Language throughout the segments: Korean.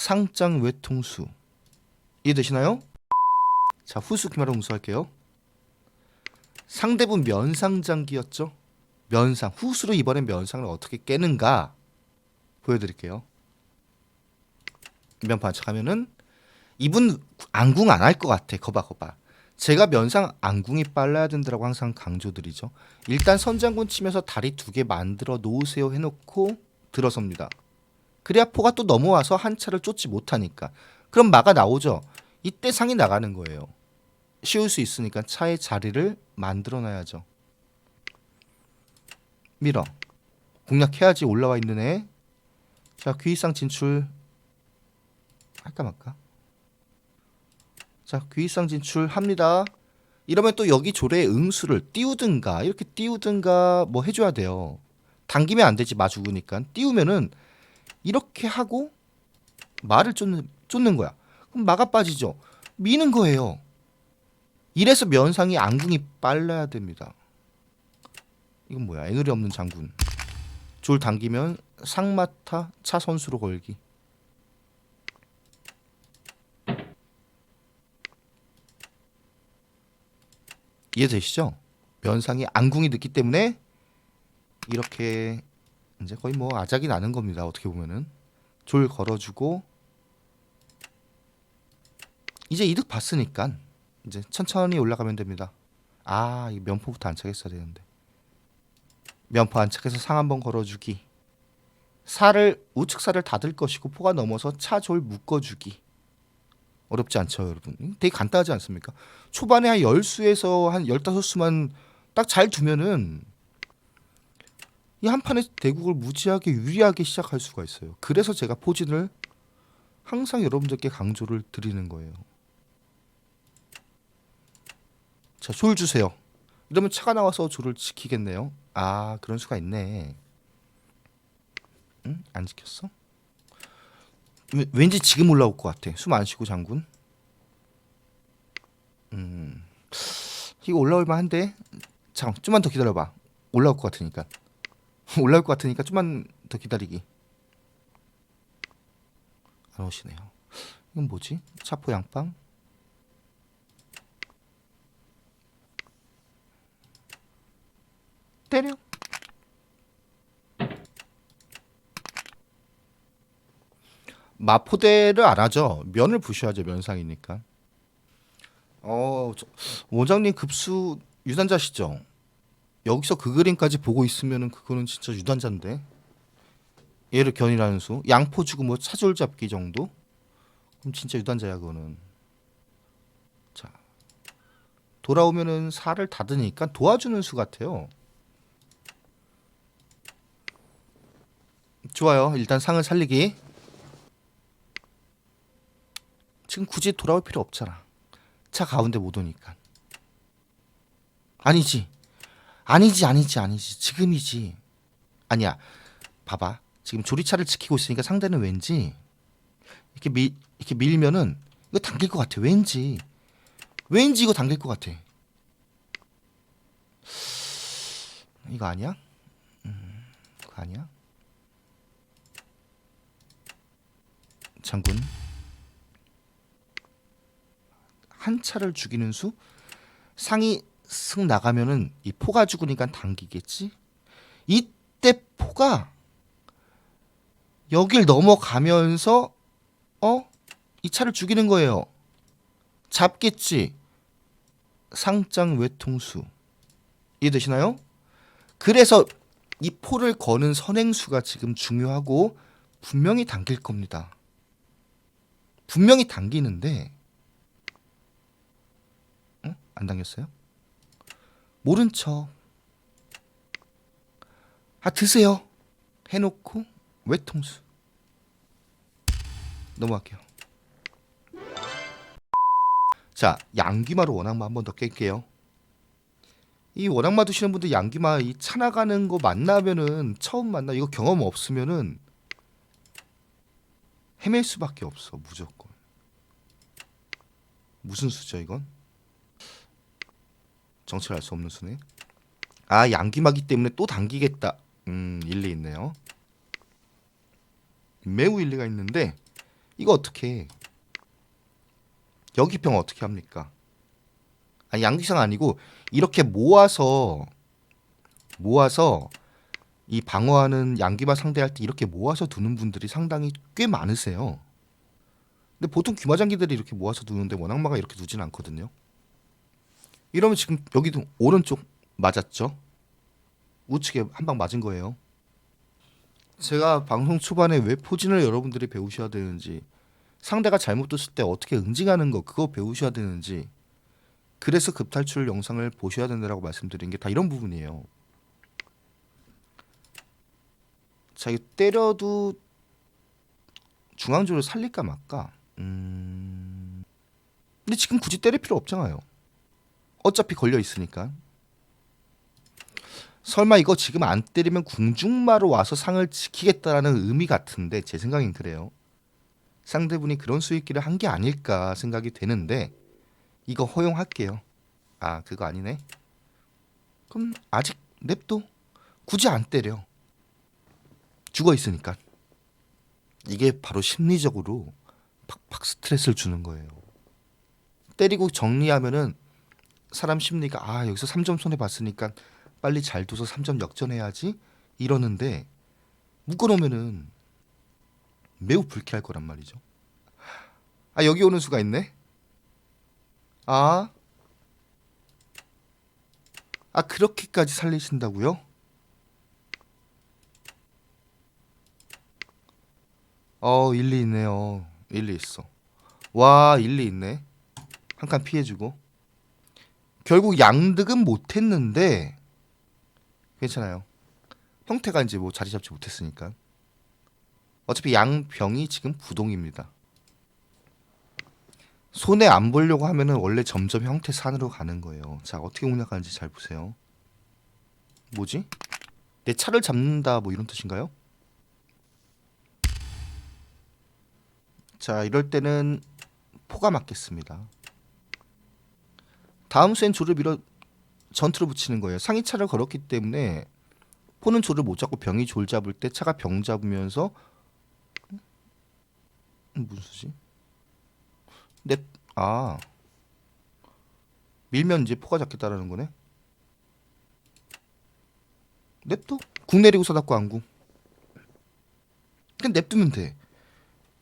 상장 외통수 이해되시나요? 자 후수 기말로 응수할게요. 상대분 면상장기였죠. 면상 후수로 이번엔 면상을 어떻게 깨는가 보여드릴게요. 면 반짝하면은 이분 안궁 안 할 것 같아. 거봐 거봐. 제가 면상 안궁이 빨라야 된다라고 항상 강조드리죠. 일단 선장군 치면서 다리 두 개 만들어 놓으세요 해놓고 들어섭니다. 그래야 포가 또 넘어와서 한 차를 쫓지 못하니까. 그럼 마가 나오죠. 이때 상이 나가는 거예요. 쉬울 수 있으니까 차의 자리를 만들어 놔야죠. 밀어. 공략해야지 올라와 있는 애. 자 귀이상 진출. 할까 말까? 자 귀이상 진출합니다. 이러면 또 여기 조례의 응수를 띄우든가 이렇게 띄우든가 뭐 해줘야 돼요. 당기면 안 되지 마주구니까 띄우면은 이렇게 하고 말을 쫓는 쫓는 거야. 그럼 마가 빠지죠. 미는 거예요. 이래서 면상이 안궁이 빨라야 됩니다. 이건 뭐야? 애누리 없는 장군. 졸 당기면 상마타 차 선수로 걸기. 이해되시죠? 면상이 안궁이 늦기 때문에 이렇게 이제 거의 뭐 아작이 나는 겁니다. 어떻게 보면은 졸 걸어주고 이제 이득 봤으니까 이제 천천히 올라가면 됩니다. 아, 이 면포부터 안착했어야 되는데. 면포 안착해서 상 한번 걸어주기. 살을 우측 살을 닫을 것이고 포가 넘어서 차졸 묶어주기. 어렵지 않죠, 여러분. 음, 되게 간단하지 않습니까? 초반에 한 10수에서 한 15수만 딱 잘 두면은 이 한 판의 대국을 무지하게 유리하게 시작할 수가 있어요. 그래서 제가 포진을 항상 여러분들께 강조를 드리는 거예요. 자, 졸 주세요. 이러면 차가 나와서 졸을 지키겠네요. 아, 그런 수가 있네. 응? 안 지켰어? 왠- 왠지 지금 올라올 것 같아. 숨 안 쉬고 장군. 음, 이거 올라올 만한데. 잠, 좀만 더 기다려봐. 올라올 것 같으니까. 올라올 것 같으니까 좀만 더 기다리기. 안 오시네요. 이건 뭐지? 차포 양빵? 때려. 마포대를 안 하죠. 면을 부셔야죠. 면상이니까. 어, 저, 원장님 급수 유단자시죠? 여기서 그 그림까지 보고 있으면은 그거는 진짜 유단자인데. 얘를 견이라는 수. 양포 주고 뭐 차졸 잡기 정도? 그럼 진짜 유단자야 그거는. 자. 돌아오면은 살을 닫으니까 도와주는 수 같아요. 좋아요. 일단 상을 살리기. 지금 굳이 돌아올 필요 없잖아. 차 가운데 못 오니까. 아니지. 아니지, 아니지, 아니지. 지금이지. 아니야. 봐봐. 지금 조리차를 지키고 있으니까 상대는 왠지 이렇게 밀 이렇게 밀면은 이거 당길 것 같아. 왠지. 왠지 이거 당길 것 같아. 이거 아니야? 음, 그거 아니야? 장군. 한 차를 죽이는 수 상이 승 나가면은 이 포가 죽으니까 당기겠지 이때 포가 여길 넘어가면서 어 이 차를 죽이는 거예요 잡겠지 상장 외통수 이해되시나요? 그래서 이 포를 거는 선행수가 지금 중요하고 분명히 당길 겁니다 분명히 당기는데 응? 안 당겼어요? 모른 척. 아 드세요. 해놓고 외통수. 넘어갈게요. 자 양귀마로 원악마 한 번 더 깰게요. 이 원악마 두시는 분들 양귀마 이 차 나가는 거 만나면은 처음 만나 이거 경험 없으면은 헤맬 수밖에 없어 무조건. 무슨 수죠 이건? 정체를 알 수 없는 수네. 아 양귀마기 때문에 또 당기겠다. 음 일리 있네요. 매우 일리가 있는데 이거 어떻게 여기 병 어떻게 합니까? 아니 양기상 아니고 이렇게 모아서 모아서 이 방어하는 양기만 상대할 때 이렇게 모아서 두는 분들이 상당히 꽤 많으세요. 근데 보통 귀마장기들이 이렇게 모아서 두는데 원악마가 이렇게 두진 않거든요. 이러면 지금 여기도 오른쪽 맞았죠? 우측에 한 방 맞은 거예요. 제가 방송 초반에 왜 포진을 여러분들이 배우셔야 되는지 상대가 잘못 뒀을 때 어떻게 응징하는 거 그거 배우셔야 되는지 그래서 급탈출 영상을 보셔야 된다라고 말씀드린 게 다 이런 부분이에요. 자, 이거 때려도 중앙조를 살릴까 말까? 음. 근데 지금 굳이 때릴 필요 없잖아요. 어차피 걸려 있으니까. 설마 이거 지금 안 때리면 궁중마로 와서 상을 지키겠다라는 의미 같은데 제 생각엔 그래요. 상대분이 그런 수익기를 한 게 아닐까 생각이 되는데 이거 허용할게요. 아 그거 아니네. 그럼 아직 냅둬. 굳이 안 때려. 죽어 있으니까. 이게 바로 심리적으로 팍팍 스트레스를 주는 거예요. 때리고 정리하면은 사람 심리가 아 여기서 3점 손해 봤으니까 빨리 잘 둬서 3점 역전해야지 이러는데 묶어놓으면은 매우 불쾌할 거란 말이죠. 아 여기 오는 수가 있네. 아, 아 그렇게까지 살리신다고요? 어 일리 있네요. 일리 있어. 와 일리 있네. 한 칸 피해주고. 결국 양득은 못했는데 괜찮아요. 형태가 이제 뭐 자리 잡지 못했으니까. 어차피 양병이 지금 부동입니다. 손에 안 보려고 하면은 원래 점점 형태 산으로 가는 거예요. 자 어떻게 공략하는지 잘 보세요. 뭐지? 내 차를 잡는다 뭐 이런 뜻인가요? 자 이럴 때는 포가 맞겠습니다. 다음 수엔 조를 밀어 전투를 붙이는 거예요. 상위 차를 걸었기 때문에 포는 조를 못 잡고 병이 졸 잡을 때 차가 병 잡으면서 음, 무슨 수지? 넵, 아 밀면 이제 포가 잡겠다라는 거네. 냅둬. 궁 내리고 서닫고 안궁. 그냥 냅두면 돼.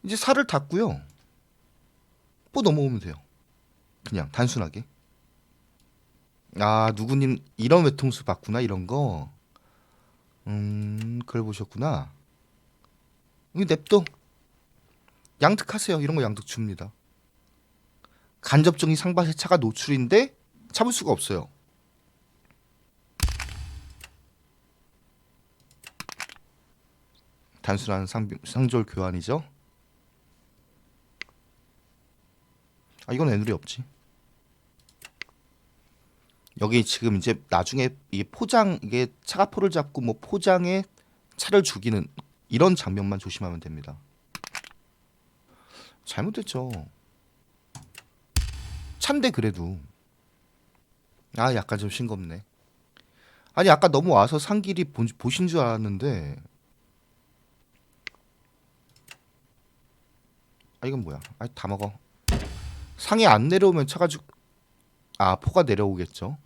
이제 살을 닫고요. 포 넘어오면 돼요. 그냥 단순하게. 아 누구님 이런 외통수 봤구나 이런 거. 음 그걸 보셨구나. 이거 냅둬. 양득하세요. 이런 거 양득 줍니다. 간접적인 상밭의 차가 노출인데 잡을 수가 없어요. 단순한 상, 상졸 교환이죠. 아 이건 애누리 없지. 여기 지금 이제 나중에 이 포장 이게 차가 포를 잡고 뭐 포장에 차를 죽이는 이런 장면만 조심하면 됩니다. 잘못됐죠. 찬데 그래도 아 약간 좀 싱겁네. 아니 아까 너무 와서 상길이 본, 보신 줄 알았는데 아 이건 뭐야? 아다 먹어. 상이 안 내려오면 차가 죽. 아 포가 내려오겠죠.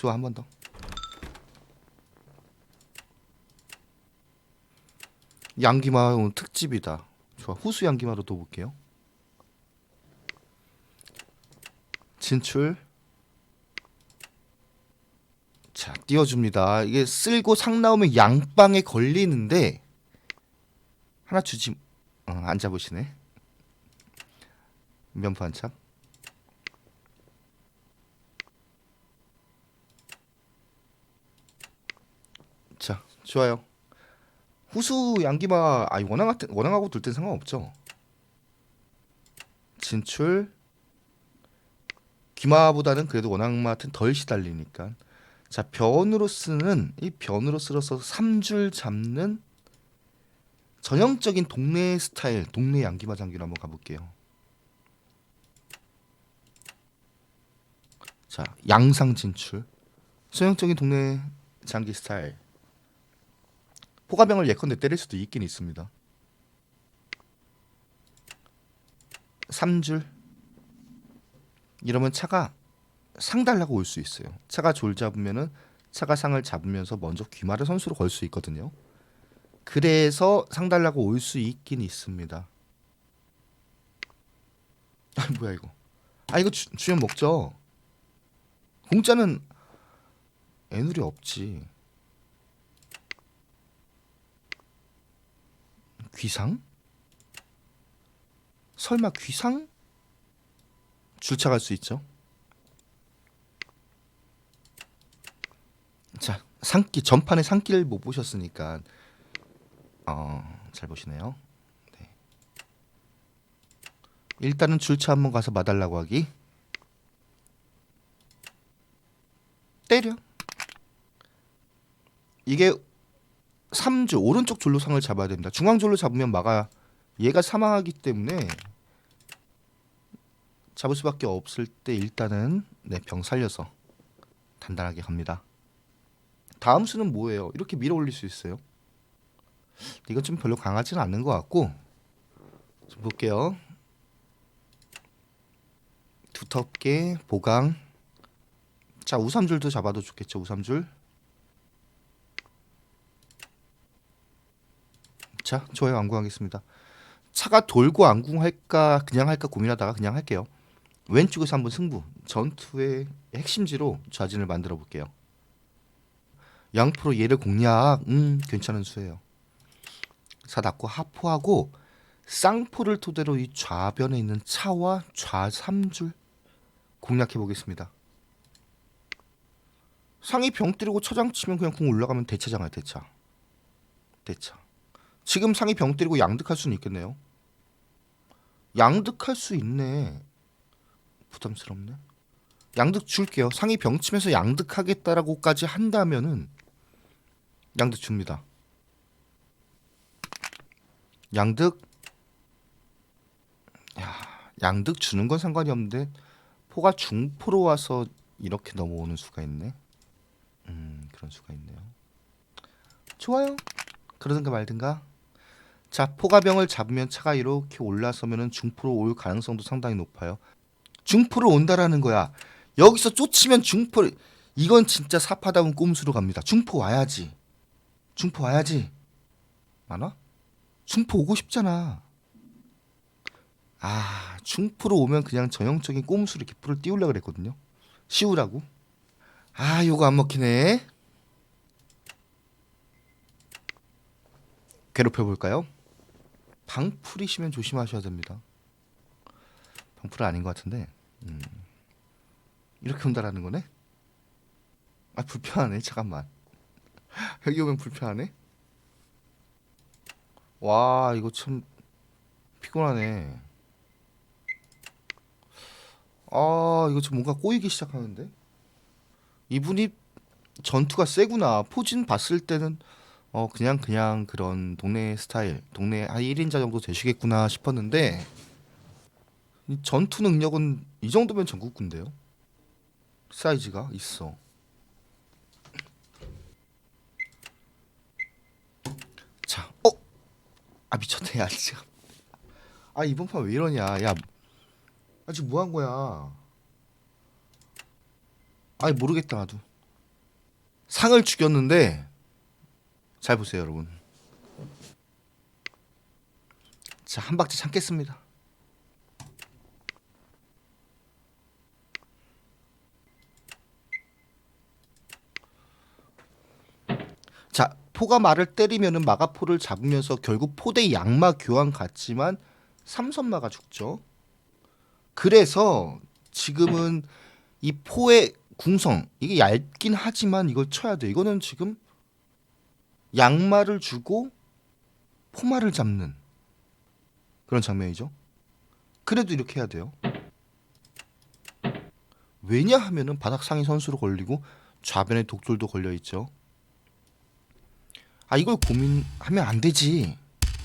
좋아 한 번 더. 양기마 오늘 특집이다. 좋아 후수 양기마로 또 볼게요. 진출. 자 띄워줍니다. 이게 쓸고 상 나오면 양방에 걸리는데 하나 주지 어, 안 잡으시네. 참. 자 좋아요. 후수 양기마 아니 원앙 같은 원앙하고 둘 땐 상관없죠. 진출 기마보다는 그래도 원앙마한테 덜 시달리니까 자 변으로 쓰는 이 변으로 쓰러서 3줄 잡는 전형적인 동네 스타일 동네 양기마 장기로 한번 가볼게요. 자 양상 진출 전형적인 동네 장기 스타일 포가병을 예컨대 때릴 수도 있긴 있습니다. 3줄 이러면 차가 상 달라고 올 수 있어요. 차가 졸 잡으면은 차가 상을 잡으면서 먼저 귀마를 선수로 걸 수 있거든요. 그래서 상 달라고 올 수 있긴 있습니다. 아 뭐야 이거? 아 이거 주, 주면 먹죠. 공짜는 애누리 없지. 귀상? 설마 귀상? 줄차 갈수 있죠. 자, 산길 전판에 산길 못 보셨으니까 어, 잘 보시네요. 네. 일단은 줄차 한번 가서 마달라고 하기. 때려. 이게 3줄 오른쪽 줄로 상을 잡아야 됩니다. 중앙 줄로 잡으면 마가 얘가 사망하기 때문에 잡을 수밖에 없을 때 일단은 네, 병 살려서 단단하게 갑니다. 다음 수는 뭐예요? 이렇게 밀어 올릴 수 있어요. 이건 좀 별로 강하지는 않는 것 같고 좀 볼게요. 두텁게 보강. 자 우삼줄도 잡아도 좋겠죠. 우삼줄. 자 좋아요 안궁하겠습니다. 차가 돌고 안궁할까 그냥 할까 고민하다가 그냥 할게요. 왼쪽에서 한번 승부 전투의 핵심지로 좌진을 만들어 볼게요. 양프로 얘를 공략 음 괜찮은 수예요. 사닫고 하포하고 쌍포를 토대로 이 좌변에 있는 차와 좌 3줄 공략해 보겠습니다. 상이 병 때리고 처장 치면 그냥 공 올라가면 대차잖아요 대차. 대차. 지금 상이 병 때리고 양득할 수는 있겠네요. 양득할 수 있네. 부담스럽네. 양득 줄게요. 상이 병 치면서 양득하겠다라고까지 한다면은 양득 줍니다. 양득 야, 양득 주는 건 상관이 없는데 포가 중포로 와서 이렇게 넘어오는 수가 있네. 음, 그런 수가 있네요. 좋아요. 그러든가 말든가. 자, 포가병을 잡으면 차가 이렇게 올라서면은 중포로 올 가능성도 상당히 높아요. 중포로 온다라는 거야. 여기서 쫓으면 중포 이건 진짜 사파다운 꼼수로 갑니다. 중포 와야지. 중포 와야지. 많아? 중포 오고 싶잖아. 아, 중포로 오면 그냥 전형적인 꼼수로 이렇게 풀을 띄우려 그랬거든요. 씌우라고. 아, 요거 안 먹히네. 괴롭혀 볼까요? 방풀이시면 조심하셔야 됩니다. 방풀은 아닌 것 같은데. 음. 이렇게 온다라는 거네? 아 불편하네. 잠깐만. 여기 오면 불편하네. 와 이거 참 피곤하네. 아 이거 좀 뭔가 꼬이기 시작하는데. 이분이 전투가 세구나. 포진 봤을 때는 어 그냥 그냥 그런 동네 스타일, 동네 한 1인자 정도 되시겠구나 싶었는데 이 전투 능력은 이 정도면 전국군데요. 사이즈가 있어. 자, 어? 아 미쳤네, 야 지금. 아 이번 판 왜 이러냐, 야. 아직 뭐 한 거야? 아이 모르겠다 나도. 상을 죽였는데 잘 보세요, 여러분. 자, 한 박자 참겠습니다. 자, 포가 말을 때리면은 마가포를 잡으면서 결국 포대 양마 교환 같지만 삼선마가 죽죠. 그래서 지금은 이 포의 궁성 이게 얇긴 하지만 이걸 쳐야 돼. 이거는 지금 양마를 주고 포마를 잡는 그런 장면이죠. 그래도 이렇게 해야 돼요. 왜냐하면은 바닥상이 선수로 걸리고 좌변에 독돌도 걸려 있죠. 아 이걸 고민하면 안 되지.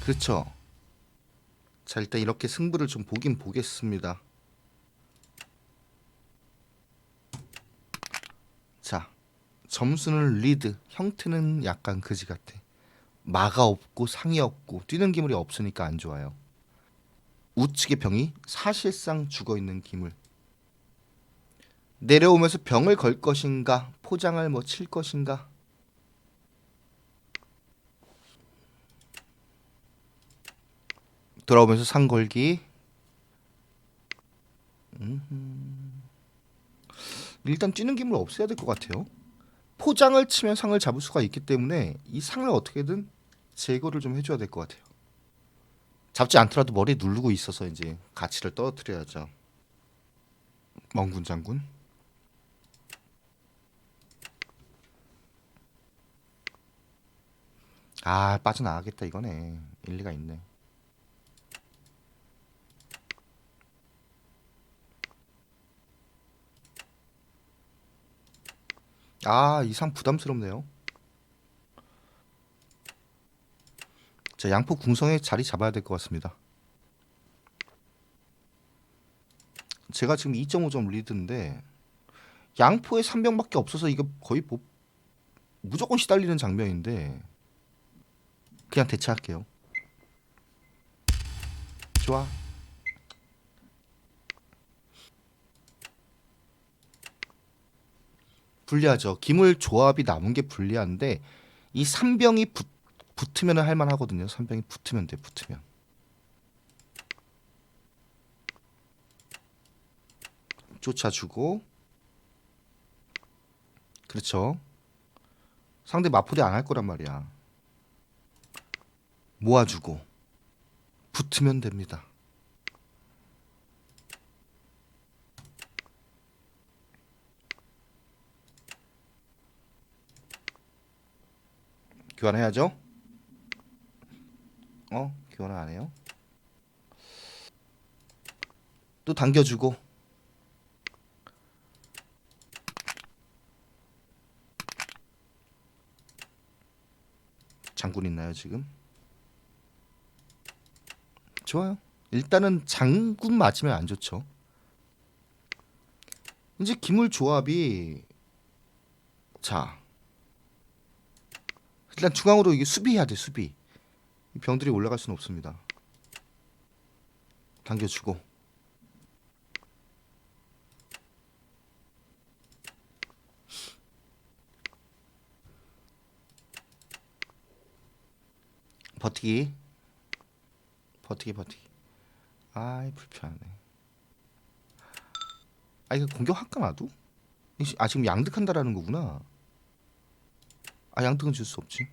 그렇죠. 자 일단 이렇게 승부를 좀 보긴 보겠습니다. 자 점수는 리드, 형태는 약간 그지 같아. 마가 없고 상이 없고 뛰는 기물이 없으니까 안 좋아요. 우측의 병이 사실상 죽어 있는 기물. 내려오면서 병을 걸 것인가 포장을 뭐 칠 것인가 돌아오면서 상 걸기. 일단 뛰는 기물 없애야 될 것 같아요 포장을 치면 상을 잡을 수가 있기 때문에 이 상을 어떻게든 제거를 좀 해줘야 될 것 같아요. 잡지 않더라도 머리에 누르고 있어서 이제 가치를 떨어뜨려야죠. 멍군 장군. 아 빠져나가겠다 이거네. 일리가 있네 아 이상 부담스럽네요 자 양포 궁성에 자리 잡아야 될 것 같습니다 제가 지금 2.5점 리드인데 양포에 3병밖에 없어서 이거 거의 뭐 무조건 시달리는 장면인데 그냥 대체할게요. 좋아. 불리하죠. 기물 조합이 남은 게 불리한데 이 3병이 붙, 붙으면 할 만하거든요. 3병이 붙으면 돼. 붙으면. 쫓아주고 그렇죠. 상대 마포대 안할 거란 말이야. 모아주고 붙으면 됩니다. 교환해야죠. 어? 교환을 안 해요? 또 당겨주고 장군 있나요 지금? 좋아요. 일단은 장군 맞으면 안 좋죠. 이제 기물 조합이 자 일단 중앙으로 이게 수비해야 돼 수비. 이 병들이 올라갈 수는 없습니다. 당겨주고 버티기 버티기 버티기 아이 불편하네 아 이거 공격 할까 나도? 이씨, 아 지금 양득한다라는 거구나 아 양득은 줄 수 없지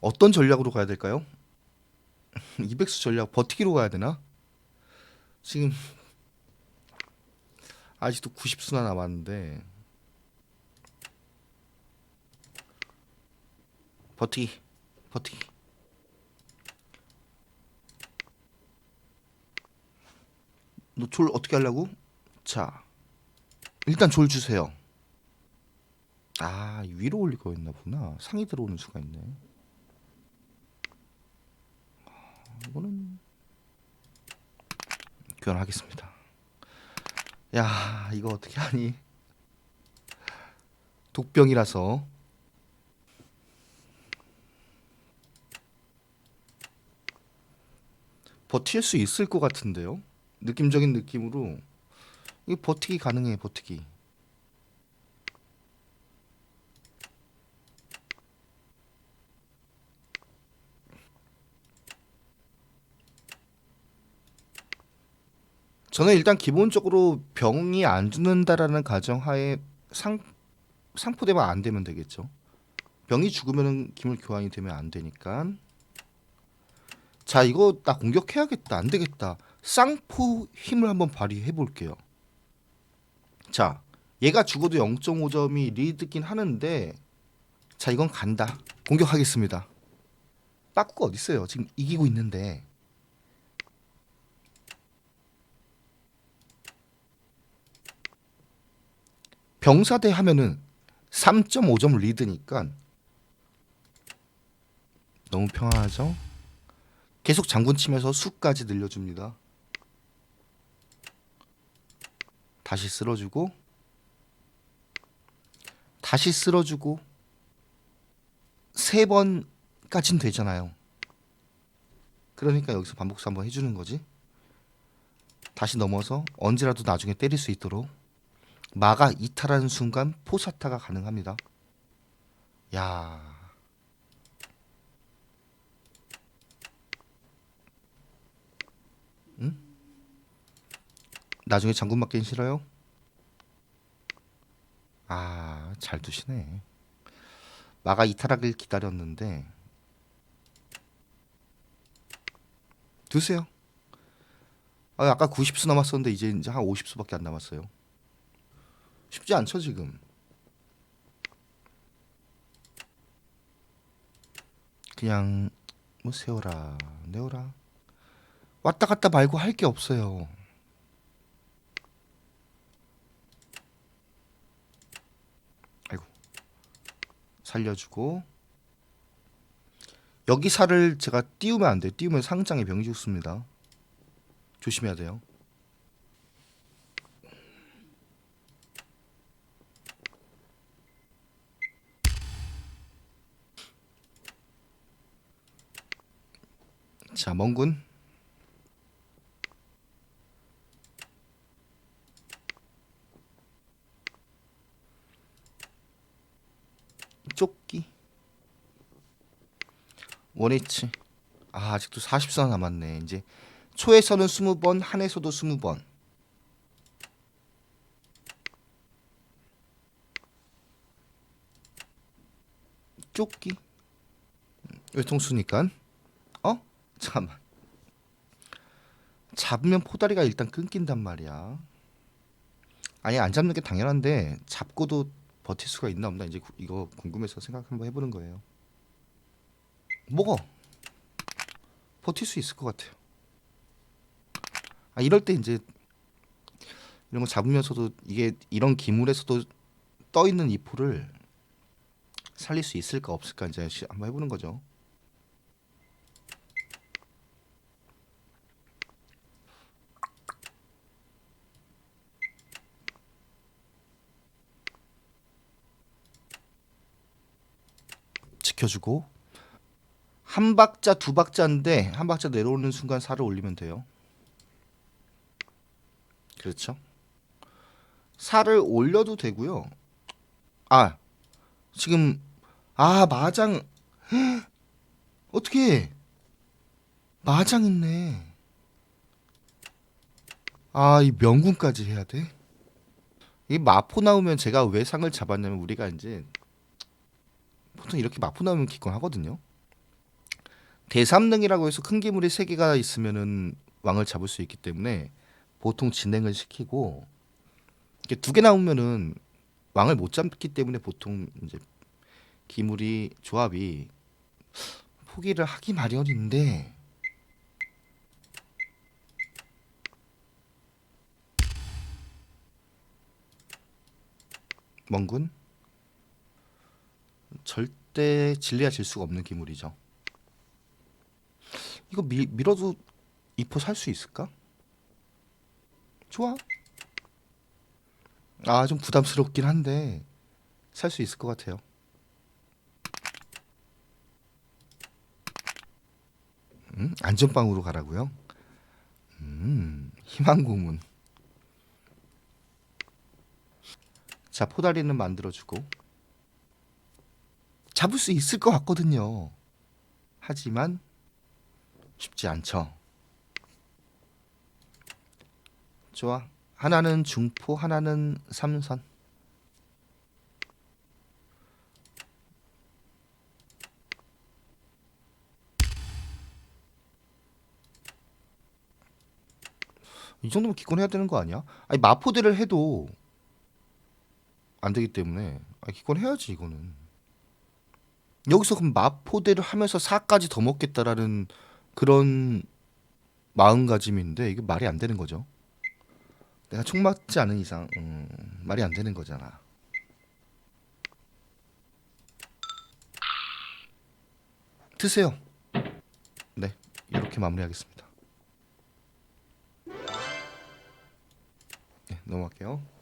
어떤 전략으로 가야 될까요? 이백수 전략 버티기로 가야 되나? 지금 아직도 90수나 남았는데 버티기 버티기 너 졸 어떻게 하려고? 자 일단 졸 주세요. 아 위로 올리고 있나 보나? 상이 들어오는 수가 있네. 아, 이거는 교환하겠습니다. 야 이거 어떻게 하니? 독병이라서. 버틸 수 있을 것 같은데요 느낌적인 느낌으로 이거 버티기 가능해 버티기 저는 일단 기본적으로 병이 안 죽는다라는 가정하에 상 상포대만 안 되면 되겠죠. 병이 죽으면은 기물 교환이 되면 안 되니까. 자 이거 나 공격해야겠다. 안 되겠다. 쌍포 힘을 한번 발휘해 볼게요. 자 얘가 죽어도 0.5점이 리드긴 하는데 자 이건 간다. 공격하겠습니다. 빠꾸가 어디 있어요? 지금 이기고 있는데. 병사대 하면은 3.5점 리드니까 너무 평안하죠? 계속 장군 치면서 수까지 늘려줍니다. 다시 쓸어주고 다시 쓸어주고 세 번까진 되잖아요. 그러니까 여기서 반복수 한번 해주는 거지. 다시 넘어서 언제라도 나중에 때릴 수 있도록 마가 이탈하는 순간 포사타가 가능합니다. 야. 나중에 장군 맞긴 싫어요? 아, 잘 두시네. 마가 이탈하길 기다렸는데 두세요. 아, 아까 90수 남았었는데 이제 이제 한 50수밖에 안 남았어요. 쉽지 않죠 지금. 그냥 뭐 세워라 내워라 왔다 갔다 말고 할 게 없어요. 아이고 살려주고 여기 살을 제가 띄우면 안 돼요. 띄우면 상장에 병이 죽습니다. 조심해야 돼요. 자, 멍군. 조끼. 원위치. 아, 아직도 40선 남았네. 이제 초에서는 20번, 한에서도 20번. 조끼. 외통수니까. 어? 잠깐만. 잡으면 포다리가 일단 끊긴단 말이야. 아니 안 잡는 게 당연한데 잡고도 버틸 수가 있나 없나 이제 구- 이거 궁금해서 생각 한번 해보는 거예요. 먹어. 버틸 수 있을 것 같아요. 아 이럴 때 이제 이런 거 잡으면서도 이게 이런 기물에서도 떠 있는 이포를 살릴 수 있을까 없을까 이제 시- 한번 해보는 거죠. 지켜주고 한 박자 두 박자인데 한 박자 내려오는 순간 살을 올리면 돼요. 그렇죠? 살을 올려도 되고요. 아 지금 아 마장 어떻게 마장 있네. 아 이 명군까지 해야 돼? 이 마포 나오면 제가 왜 상을 잡았냐면 우리가 이제 보통 이렇게 마포 나오면 기권 하거든요. 대삼능이라고 해서 큰 기물이 세 개가 있으면은 왕을 잡을 수 있기 때문에 보통 진행을 시키고 이렇게 두 개 나오면은 왕을 못 잡기 때문에 보통 이제 기물이 조합이 포기를 하기 마련인데 멍군 절대 질려야 질 수가 없는 기물이죠. 이거 미, 밀어도 이포 살 수 있을까? 좋아. 아, 좀 부담스럽긴 한데 살 수 있을 것 같아요. 음, 안전빵으로 가라고요? 음, 희망 고문. 자, 포다리는 만들어주고 잡을 수 있을 것 같거든요. 하지만 쉽지 않죠. 좋아. 하나는 중포, 하나는 삼선. 이 정도면 기권해야 되는 거 아니야? 아니 마포대를 해도 안 되기 때문에 아, 기권해야지 이거는. 여기서 그럼 마포대를 하면서 4까지 더 먹겠다라는 그런 마음가짐인데 이게 말이 안 되는 거죠. 내가 총 맞지 않은 이상 음, 말이 안 되는 거잖아. 드세요. 네, 이렇게 마무리하겠습니다. 네, 넘어갈게요.